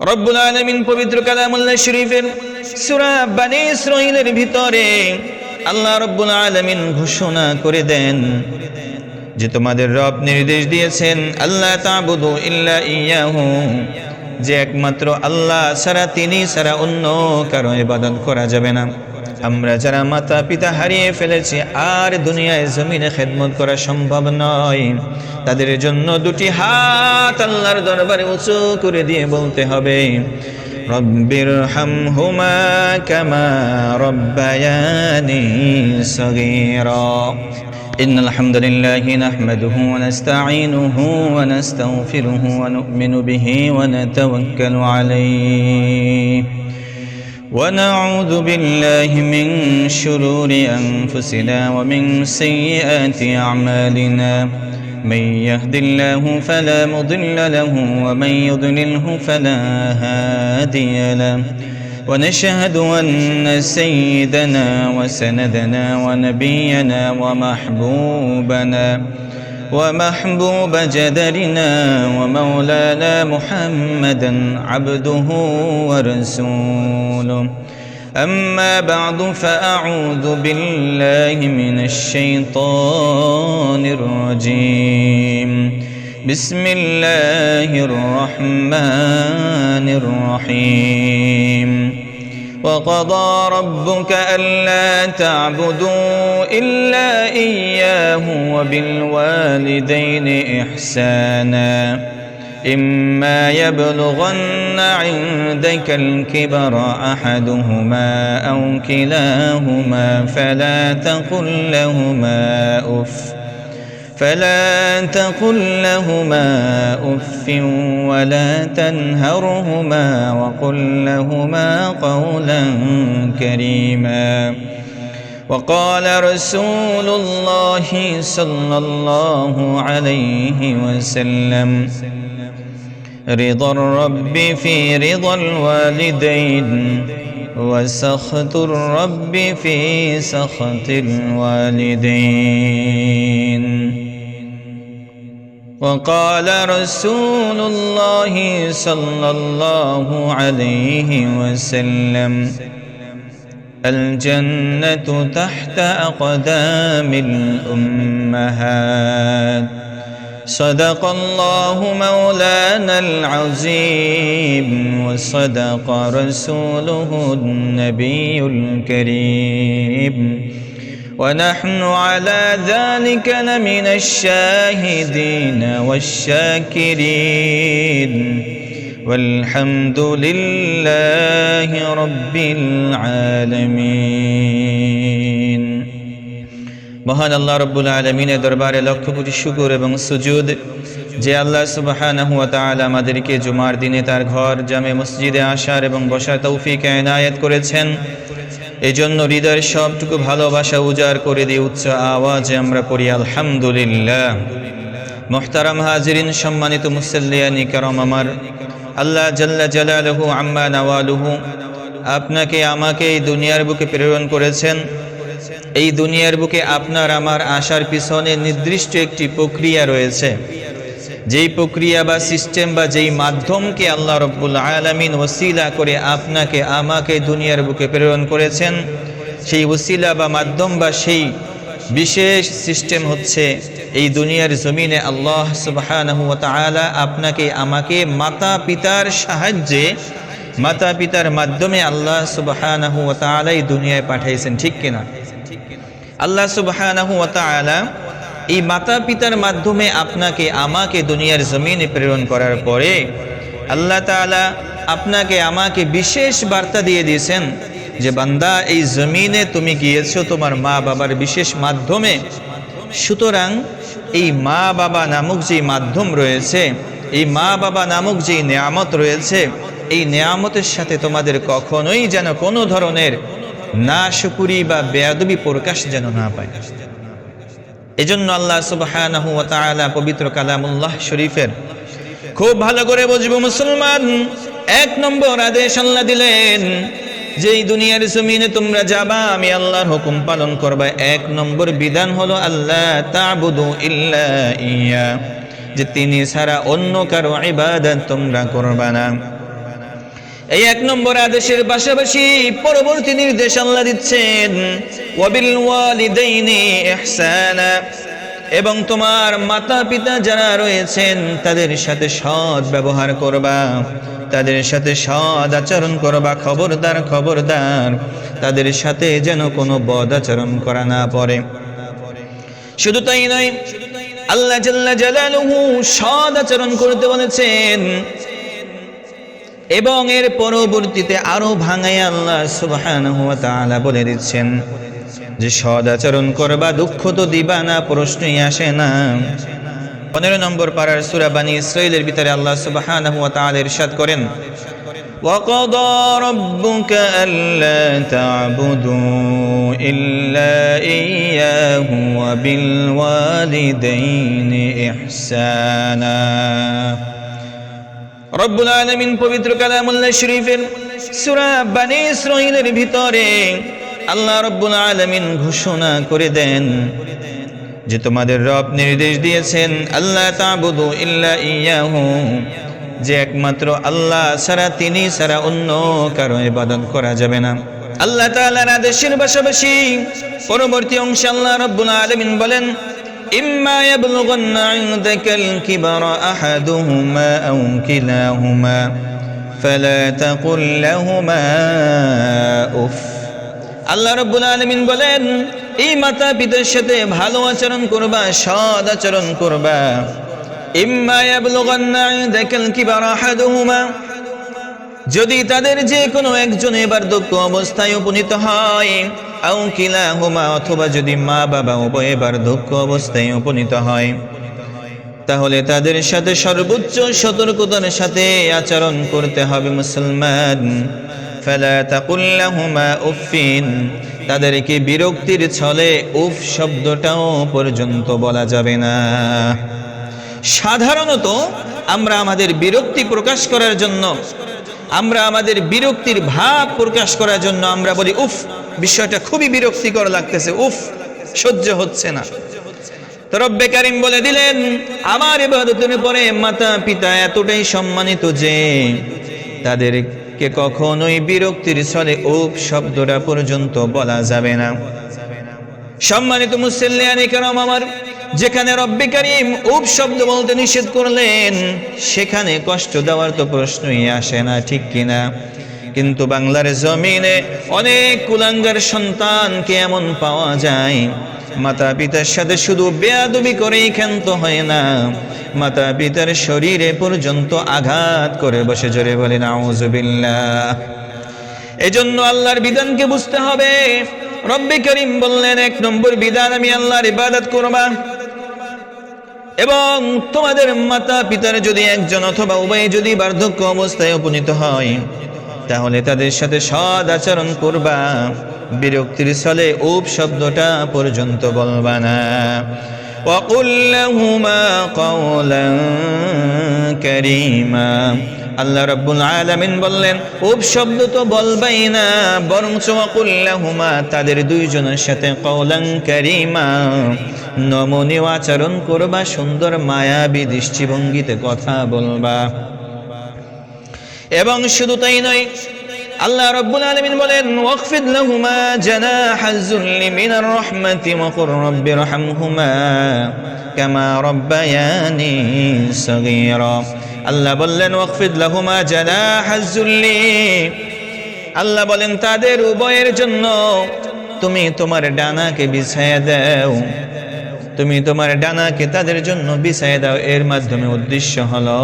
রব্বুল আলমিন পবিত্র কালামুল্লাহ শরীফের সুরা বানে ইসরাঈলের ভিতরে আল্লাহ রব্বুল আলমিন ঘোষণা করে দেন যে তোমাদের রব নির্দেশ দিয়েছেন আল্লাহ তাবুদু ইল্লা ইয়াহু যে একমাত্র আল্লাহ সারা তিনি সারা অন্য কারও ইবাদত করা যাবে না। আমরা যারা মাতা পিতা হারিয়ে ফেলেছি আর দুনিয়ায় জমিনে খেদমত করা সম্ভব নয় তাদের জন্য দুটি হাত আল্লাহর দরবারে উঁচু করে দিয়ে বলতে হবে রব্বির হামহুমা কামা রব্বায়ানি সগীরা إن الحمد لله نحمده ونستعينه ونستغفره ونؤمن به ونتوكل عليه ونعوذ بالله من شرور أنفسنا ومن سيئات أعمالنا. من يهد الله فلا مضل له ومن يضلله فلا هادي له. ونشهد أن سيدنا وسندنا ونبينا ومحبوبنا. ومحبوب جدرنا ومولانا محمدا عبده ورسوله. أما بعد فأعوذ بالله من الشيطان الرجيم. بسم الله الرحمن الرحيم. وقضى ربك ألا تعبدوا إلا إياه وبالوالدين إحسانا. إما يبلغن عندك الكبر أحدهما أو كلاهما فلا تقل لهما أف فلا تقل لهما أف ولا تنهرهما وقل لهما قولا كريما. وقال رسول الله صلى الله عليه وسلم رضا الرب في رضا الوالدين وسخط الرب في سخط الوالدين. وقال رسول الله صلى الله عليه وسلم الجنة تحت أقدام الأمهات. صدق الله مولانا العظيم وصدق رسوله النبي الكريم. ونحن على ذلك لمن الشاهدين والشاكرين والحمد لله رب العالمين মহান আল্লাহ রব্বুল আলমিনের দরবারে লক্ষ কোটি শুকুর এবং সুজুদ যে আল্লাহ সুবাহানাহু ওয়া তাআলা আমাদেরকে জুমার দিনে তার ঘর জামে মসজিদে আসার এবং বসার তৌফিক এনায়েত করেছেন এই জন্য হৃদয়ের সবটুকু ভালোবাসা উজাড় করে দিয়ে উচ্চ আওয়াজে আমরা পড়ি, আলহামদুলিল্লাহ। মোহতারাম হাজরিন, সম্মানিত মুসল্লিয়ানি কারম আমার। আল্লাহ জাল্লা জালালহু আম্মা নওয়ালুহু আপনাকে, আমাকে এই দুনিয়ার বুকে প্রেরণ করেছেন। এই দুনিয়ার বুকে আপনার, আমার আসার পিছনে নির্দিষ্ট একটি প্রক্রিয়া রয়েছে। যেই প্রক্রিয়া বা সিস্টেম বা যেই মাধ্যমকে আল্লাহ রব্বুল আলমিন ওসিলা করে আপনাকে, আমাকে দুনিয়ার বুকে প্রেরণ করেছেন, সেই ওসিলা বা মাধ্যম বা সেই বিশেষ সিস্টেম হচ্ছে এই দুনিয়ার জমিনে আল্লাহ তাআলা আপনাকে, আমাকে মাতা পিতার সাহায্যে, মাতা পিতার মাধ্যমে আল্লাহ এই দুনিয়ায় পাঠাইছেন, ঠিক কিনা? আল্লাহ তাআলা এই মাতা পিতার মাধ্যমে আপনাকে, আমাকে দুনিয়ার জমিনে প্রেরণ করার পরে আল্লাহ তাআলা আপনাকে, আমাকে বিশেষ বার্তা দিয়ে দিয়েছেন যে, বান্দা, এই জমিনে তুমি গিয়েছো তোমার মা বাবার বিশেষ মাধ্যমে। সুতরাং এই মা বাবা নামক যে মাধ্যম রয়েছে, এই মা বাবা নামক যে নেয়ামত রয়েছে, এই নেয়ামতের সাথে তোমাদের কখনোই যেন কোনো ধরনের না শুকুরি বা বেয়াদবি প্রকাশ যেন না পায়। এজন্য আল্লাহ সুবহানাহু ওয়া তাআলা পবিত্র কালামুল্লাহ শরীফের খুব ভালো করে বুঝব, মুসলমান। এক নম্বর আদেশ আল্লাহ দিলেন যে দুনিয়ার জমিনে তোমরা যাবা, আমি আল্লাহর হুকুম পালন করবা। এক নম্বর বিধান হলো আল্লাহ ইল্লা ইয়া, যে তিনি ছাড়া অন্য কারও ইবাদত তোমরা করবা না। এই এক নম্বর আদেশের পাশাপাশি পরবর্তী নির্দেশ আল্লাহ দিচ্ছেন এবং তোমার মাতা পিতা যারা রয়েছেন, তাদের সাথে সৎ ব্যবহার করবা, তাদের সাথে সৎ আচরণ করবা, খবরদার খবরদার, তাদের সাথে যেন কোনো বদ আচরণ করা না পড়ে। শুধু তাই নয়, আল্লাহ জাল্লা জালালুহু সৎ আচরণ করতে বলেছেন এবং এর পরবর্তীতে আরো ভাঙায় আল্লাহ সুবহানাহু ওয়া তাআলা বলে দিচ্ছেন যে সদ আচরণ করবা দুঃখ তো দিবা না প্রশ্নই আসে না পনেরো নম্বর পাড়ার সুরা বানী ইসরাইলের ভিতরে আল্লাহ সুবহানাহু ওয়া তাআলা ইরশাদ করেন وقضى ربك ألا تعبدوا إلا إياه وبالوالدين إحسانا রব্বুল আলমিন পবিত্র কালামুল্লাহ শরীফের সুরা বানি ইসরাইলের ভিতরে আল্লাহ রব্বুল আলমিন ঘোষণা করে দেন যে তোমাদের রব নির্দেশ দিয়েছেন আল্লাহ তাবুদু ইল্লা ইয়াহু যে একমাত্র আল্লাহ সারা তিনি ছাড়া অন্য কারও ইবাদত করা যাবে না। আল্লাহ তাআলার আদেশের পাশাপাশি পরবর্তী অংশে আল্লাহ রব্বুল আলামিন বলেন إما يبلغن عندك الكبر أحدهما أو كلاهما فلا تقل لهما أف আল্লাহ রব্বুল আলমিন বলেন এই মাতা পিতার সাথে ভালো আচরণ করবা সৎ আচরণ করবা ইম্মা ইয়াবলুগান্না ইনদাকাল কিবারা আহাদুহুমা যদি তাদের যে কোনো একজন এবার দক্ষ অবস্থায় উপনীত হয় আউ হুমা অথবা যদি মা বাবা উভয় এবার দক্ষ অবস্থায় উপনীত হয়, তাহলে তাদের সাথে সর্বোচ্চ সতর্কতার সাথে আচরণ করতে হবে মুসলমান। ফালা তাকুল্লাহুমা উফিন তাদেরকে বিরক্তির ছলে উফ শব্দটাও পর্যন্ত বলা যাবে না। সাধারণত আমরা আমাদের বিরক্তি প্রকাশ করার জন্য আমরা আমাদের বিরক্তির ভাব প্রকাশ করার জন্য আমরা বলি, উফ, বিষয়টা খুবই বিরক্তিকর লাগতেছে, উফ, সহ্য হচ্ছে না। রব্বে কারিম বলে দিলেন, আমার ইবাদতের পরে মাতা পিতা এতটাই সম্মানিত যে তাদেরকে কখনোই বিরক্তির ছলে উফ শব্দটা পর্যন্ত বলা যাবে না। সম্মানিত মুসল্লিয়ানি কেরম আমার যেখানে রব্বে কারিম উপ শব্দ বলতে নিষেধ করলেন, সেখানে কষ্ট দেওয়ার তো প্রশ্নই আসে না, ঠিক কিনা? কিন্তু বাংলার জমিনে অনেক কুলাঙ্গার সন্তানকে এমন পাওয়া যায় মাতা পিতার সাথে শুধু বেয়াদবি করেই ক্ষান্ত হয় না মাতা পিতার শরীরে পর্যন্ত আঘাত করে বসে জোরে বলেন আউজুবিল্লাহ এজন্য আল্লাহর বিধানকে বুঝতে হবে। রব্বে করিম বললেন, এক নম্বর বিধান আমি আল্লাহর ইবাদত করবা। এবং তোমাদের মাতা পিতার যদি একজন অথবা উভয়ে যদি বার্ধক্য অবস্থায় উপনীত হয়, তাহলে তাদের সাথে সদ আচরণ করবা। বিরক্তির ছলে উপ শব্দটা পর্যন্ত বলবা না। আল্লাহ রব্বুল আলমিন বললেন উপ শব্দ তো বলবাই না বরং চোয়াকুল্লাহুমা তাদের দুইজনের সাথে কৌলং করিমা। নমনীয় আচরণ করবা, সুন্দর মায়াবী দৃষ্টিভঙ্গিতে কথা বলবা। এবং শুধু তাই নয়, আল্লাহ রব্বুল আলামিন বলেন ওয়াকফিদ লাহুমা জানাহাজ যুল্লি মিনার রাহমাতি ওয়া কুর রাব্বি রহমহুমা কামা রাব্বায়ানি সগীরা। আল্লাহ বললেন ওয়াকফিদ লাহুমা জানাহাজ যুল্লি আল্লাহ বলেন, তাদের উভয়ের জন্য তুমি তোমার ডানাকে বিছায়া দাও। তুমি তোমার ডানাকে তাদের জন্য বিছায়া দাও। এর মাধ্যমে উদ্দেশ্য হলো,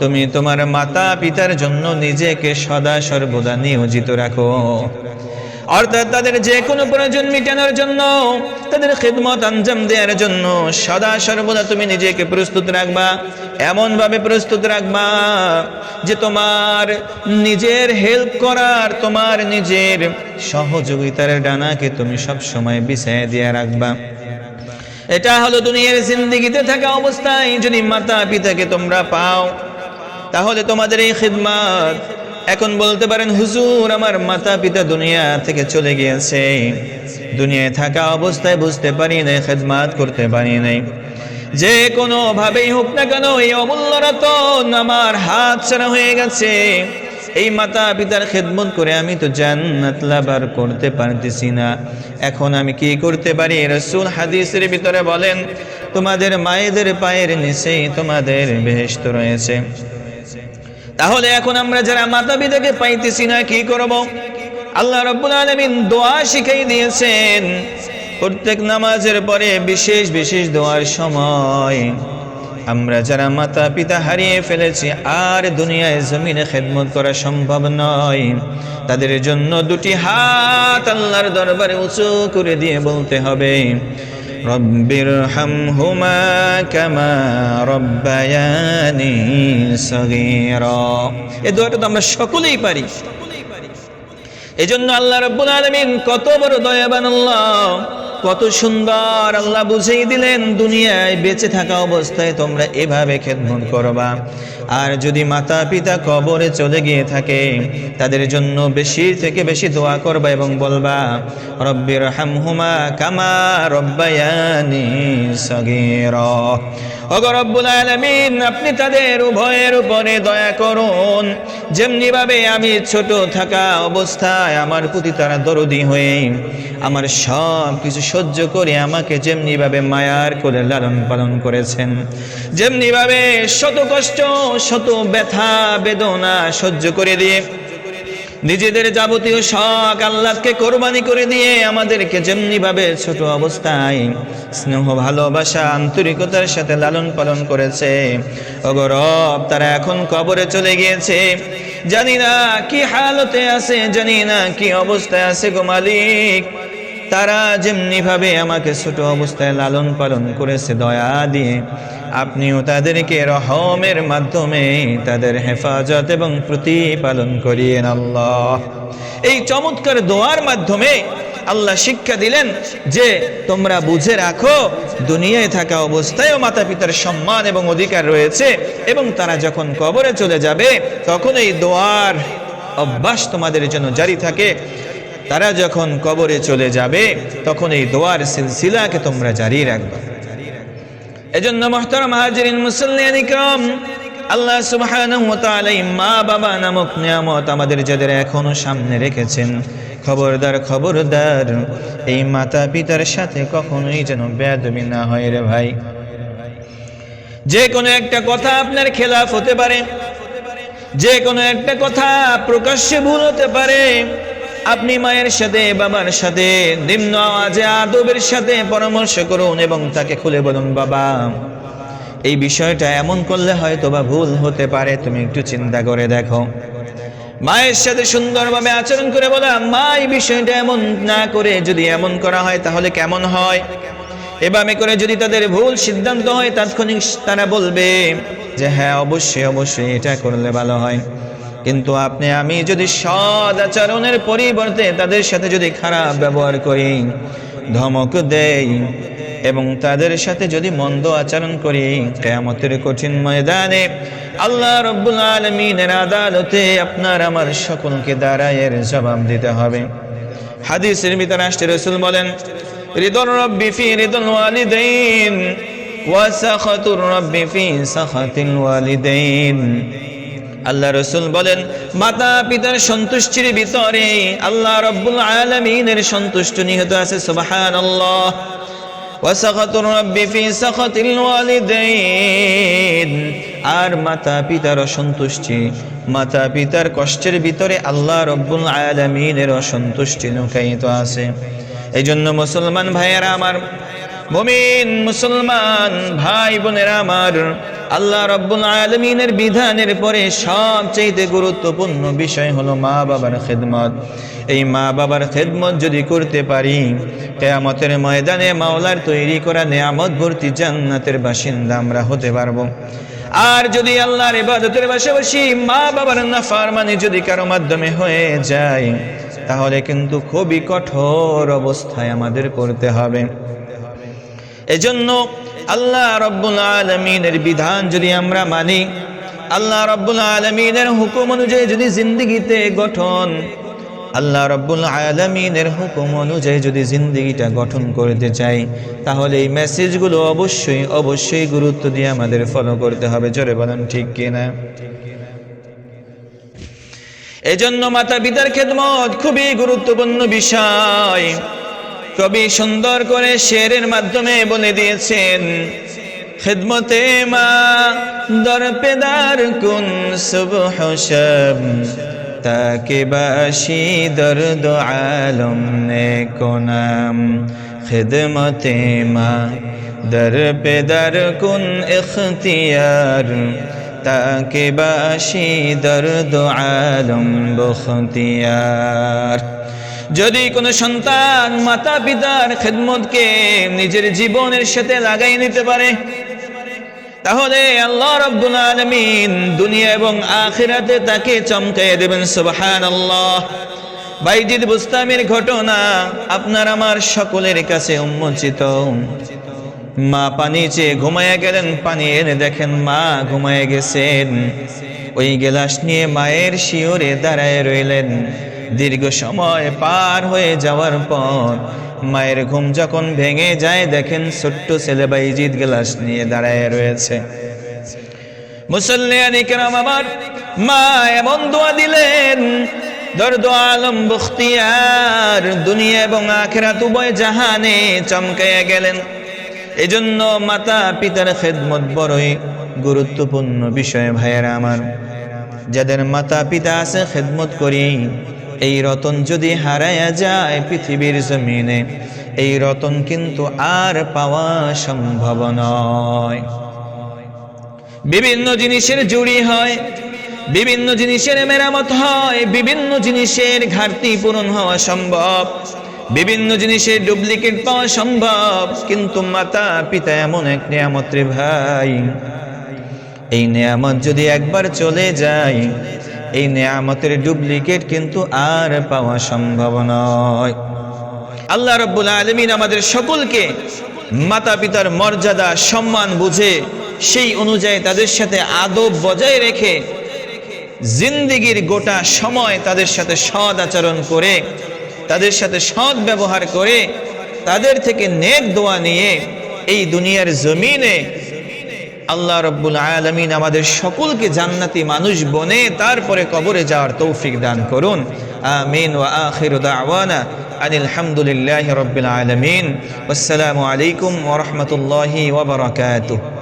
তুমি তোমার মাতা পিতার জন্য নিজেকে সদা সর্বদা নিয়োজিত রাখো। অর্থাৎ তাদের যে কোনো প্রয়োজন মেটানোর জন্য, তাদের খেদমত আঞ্জাম দেওয়ার জন্য সদা সর্বদা তুমি নিজেকে প্রস্তুত রাখবা, এমনভাবে প্রস্তুত রাখবা যে তোমার নিজের হেল্প করার, তোমার নিজের সহযোগিতার ডানাকে তুমি সব সময় বিছায় দিয়ে রাখবা। এটা হলো দুনিয়ার জিন্দিগিতে থাকা অবস্থায় যদি মাতা পিতাকে তোমরা পাও, তাহলে তোমাদের এই খিদমাত। এখন বলতে পারেন, হুজুর, আমার মাতা পিতা দুনিয়া থেকে চলে গিয়েছে। দুনিয়ায় থাকা অবস্থায় বুঝতে পারি নাই, খেদমাত করতে পারি নাই। যে কোনো ভাবেই হোক না কেন, এই অমূল্য রতন আমার হাত ছাড়া হয়ে গেছে। এই মাতা পিতার খেদমত করে আমি তো জান্নাত লাভ আর করতে পারতেছি না। এখন আমি কি করতে পারি? রসুল হাদিসের ভিতরে বলেন, তোমাদের মায়েদের পায়ের নিচেই তোমাদের বেহেস্ত রয়েছে। তাহলে এখন আমরা যারা মাতা পিতাকে পাইতেছি না, কি করব? আল্লাহ রব্বুল আলমিন দোয়া শিখাই দিয়েছেন, প্রত্যেক নামাজের পরে বিশেষ বিশেষ দোয়ার সময়। আমরা যারা মাতা পিতা হারিয়ে ফেলেছি, আর দুনিয়ায় জমিনে খেদমত করা সম্ভব নয়। তাদের জন্য দুটি হাত আল্লাহর দরবারে উঁচু করে দিয়ে বলতে হবে, রব্বির হামহুমা কামা রব্বায়ানি সগীরা। এ দোয়াটা তো আমরা সকলেই পারি। এজন্য আল্লাহ রব্বুল আলমিন কত বড় দয়াবান আল্লাহ। কত সুন্দর আল্লাহ বুঝিয়ে দিলেন, দুনিয়ায় বেঁচে থাকা অবস্থায় তোমরা এভাবে খেদমত করবা। আর যদি মাতা পিতা কবরে চলে গিয়ে থাকে, তাদের জন্য বেশি থেকে বেশি দোয়া করবা এবং বলবা রব্বির হামহুমা কামা রব্বায়ানি সগীরা। ওগো রব্বুল আলামিন, আপনি তাদের উভয়ের উপরে দয়া করুন। যেমনি ভাবে আমি ছোট থাকা অবস্থায় আমার প্রতি তারা দরদি হয়ে, আমার সব কিছু সহ্য করে আমাকে যেমনিভাবে মায়ার করে লালন পালন করেছেন, যেমনিভাবে শত কষ্ট, শত ব্যথা, বেদনা সহ্য করে দিয়ে, নিজেদের যাবতীয় শখ আল্লাহকে কোরবানি করে দিয়ে আমাদেরকে যেমনি ভাবে ছোট অবস্থায় স্নেহ, ভালোবাসা, আন্তরিকতার সাথে লালন পালন করেছে। অগরব তারা এখন কবরে চলে গিয়েছে। জানি না কি হালতে আছে, জানি না কি অবস্থায় আছে গো মালিক। তারা যেমনিভাবে আমাকে ছোট অবস্থায় লালন পালন করেছে দয়া দিয়ে, আপনিও তাদেরকে রহমের মাধ্যমে তাদের হেফাজত এবং প্রতিপালন করিয়েন আল্লাহ। এই চমৎকার দোয়ার মাধ্যমে আল্লাহ শিক্ষা দিলেন যে, তোমরা বুঝে রাখো, দুনিয়ায় থাকা অবস্থায়ও মাতা পিতার সম্মান এবং অধিকার রয়েছে এবং তারা যখন কবরে চলে যাবে, তখন এই দোয়ার অভ্যাস তোমাদের জন্য জারি থাকে। তারা যখন কবরে চলে যাবে, তখন এই দোয়ার সিলসিলাকে তোমরা জারি রাখবে। এজন্য মহতরম হাজিরিন মুসল্লিয়ান ইকরাম আল্লাহ সুবহানাহু ওয়া তাআলা মা বাবা নামক নিয়ামত আমাদের যাদের এখনও সামনে রেখেছেন, খবরদার খবরদার, এই মাতা পিতার সাথে কখনোই যেন বেয়াদবি না হয় রে ভাই। যে কোনো একটা কথা আপনার খেলাফ হতে পারে যে কোনো একটা কথা প্রকাশ্যে ভুল হতে পারে আপনি মায়ের সাথে, বাবার সাথে, নিম্ন আওয়াজে, আদবের সাথে পরামর্শ করুন এবং তাকে খুলে বলুন, বাবা, এই বিষয়টা এমন করলে হয়তো বা ভুল হতে পারে, তুমি একটু চিন্তা করে দেখো। মায়ের সাথে সুন্দরভাবে আচরণ করে বলা, মা, এই বিষয়টা এমন না করে যদি এমন করা হয় তাহলে কেমন হয়? এভাবে করে যদি তাদের ভুল সিদ্ধান্ত হয়, তাৎক্ষণিক তারা বলবে যে হ্যাঁ অবশ্যই অবশ্যই এটা করলে ভালো হয়। কিন্তু আপনি, আমি যদি সদ আচরণের পরিবর্তে তাদের সাথে যদি খারাপ ব্যবহার করি, ধমক দেই, এবং তাদের সাথে যদি মন্দ আচরণ করি, কেয়ামতের কঠিন ময়দানে আল্লাহ রব্বুল আলমিনের আদালতে আপনার আমার সকলকে দাঁড়ায় এর জবাব দিতে হবে। হাদিসের ভিতরে আসতে রসুল বলেন রিদর রব্বি ফি রিদল ওয়ালিদাইন, ওয়া সাখাতুর রব্বি ফি সাখাতিল ওয়ালিদাইন। আল্লাহ রসুল বলেন, মাতা পিতার সন্তুষ্টির ভিতরে আল্লাহ রব্বুল আলমিনের সন্তুষ্ট নিহত আছে সুবাহান আল্লাহ আর মাতা পিতার অসন্তুষ্টি, মাতা পিতার কষ্টের ভিতরে আল্লাহ রব্বুল আলমিনের অসন্তুষ্টি লুকায়িত আছে। এই জন্য মুসলমান ভাইয়েরা আমার মমিন মুসলমান ভাই বোনেরা আমার, আল্লাহ রব্বুল আলমিনের বিধানের পরে সবচেয়ে গুরুত্বপূর্ণ বিষয় হলো মা বাবার খেদমত। এই মা বাবার খেদমত যদি করতে পারি, কেয়ামতের ময়দানে মাওলার তৈরি করা নেয়ামত ভর্তি জান্নাতের বাসিন্দা আমরা হতে পারব। আর যদি আল্লাহর ইবাদতের পাশাপাশি মা বাবার নাফার মানে যদি কারও মাধ্যমে হয়ে যায়, তাহলে কিন্তু খুবই কঠোর অবস্থায় আমাদের করতে হবে। এজন্য আল্লাহ রব্বুল আলমিনের বিধান যদি আমরা মানি, আল্লাহ রব্বুল আলমিনের হুকুম অনুযায়ী যদি জিন্দিগিতে গঠন, আল্লাহ রব্বুল আলমিনের হুকুম অনুযায়ী যদি জিন্দিগিটা গঠন করতে চাই, তাহলে এই মেসেজগুলো অবশ্যই অবশ্যই গুরুত্ব দিয়ে আমাদের ফলো করতে হবে। জোরে বলেন, ঠিক কিনা? এজন্য মাতা পিতার খেদমত খুবই গুরুত্বপূর্ণ বিষয়। কবি সুন্দর করে শেরের মাধ্যমে বলে দিয়েছেন, খেদমতে মা দর পেদার কুন সুবহ শব তাকে বাসি দর্দ আলম নে কোনাম। খেদমতে মা দর পেদার কুন ইখতিয়ার, তাকে বাসি দর্দ আলম বখতিয়ার। যদি কোনো সন্তান মাতা পিতার খেদমতকে নিজের জীবনের সাথে লাগাই নিতে পারে, তাহলে আল্লাহ রব্বুল আলমিন দুনিয়া এবং আখিরাতে তাকে চমকাইয়ে দেবেন সুবহান আল্লাহ বাইজিদ বুস্তামির ঘটনা আপনার আমার সকলের কাছে উন্মোচিত। মা পানি চেয়ে ঘুমাইয়া গেলেন, পানি এনে দেখেন মা ঘুমাইয়া গেছেন। ওই গেলাস নিয়ে মায়ের শিওরে দাঁড়ায় রইলেন। দীর্ঘ সময় পার হয়ে যাওয়ার পর মায়ের ঘুম যখন ভেঙে যায়, দেখেন ছোট্ট ছেলে বাইজিদ গেলাস নিয়ে দাঁড়ায় রয়েছে। মুসল্লিয়ানি কেরাম আমার মা এমন দোয়া দিলেন, দর্দ আলম দুনিয়া এবং আখেরাত উভয় জাহানে চমকাইয়া গেলেন। এজন্য মাতা পিতার খেদমত বড়ই গুরুত্বপূর্ণ বিষয় ভাইয়েরা আমার। যাদের মাতা পিতা আছে, খেদমত করি। এই রতন যদি হারায়া যায় পৃথিবীর জমিনে, এই রতন কিন্তু আর পাওয়া সম্ভব নয়। বিভিন্ন জিনিসের জুড়ি হয়, বিভিন্ন জিনিসের মেরামত হয়, বিভিন্ন জিনিসের ঘাটতি পূরণ হওয়া সম্ভব, বিভিন্ন জিনিসের ডুপ্লিকেট পাওয়া সম্ভব, কিন্তু মাতা পিতা এমন এক নিয়ামত রে ভাই। এই নিয়ামত যদি একবার চলে যায় এই নিয়ামতের ডুপ্লিকেট কিন্তু আর পাওয়া সম্ভব নয়। আল্লাহ রব্বুল আলমিন আমাদের সকলকে মাতা পিতার মর্যাদা, সম্মান বুঝে সেই অনুযায়ী তাদের সাথে আদব বজায় রেখে জিন্দিগির গোটা সময় তাদের সাথে সৎ আচরণ করে, তাদের সাথে সৎ ব্যবহার করে, তাদের থেকে নেক দোয়া নিয়ে এই দুনিয়ার জমিনে আল্লাহ রব্বুল আলমিন আমাদের সকলকে জান্নাতি মানুষ বনে তারপরে কবরে যাওয়ার তৌফিক দান করুন। আমিন ওয়া আখির দাওয়ানা আনিল হামদুলিল্লাহি আলমিন। আসসালামু আলাইকুম ওয়া রাহমাতুল্লাহি ওয়া বারাকাতুহু।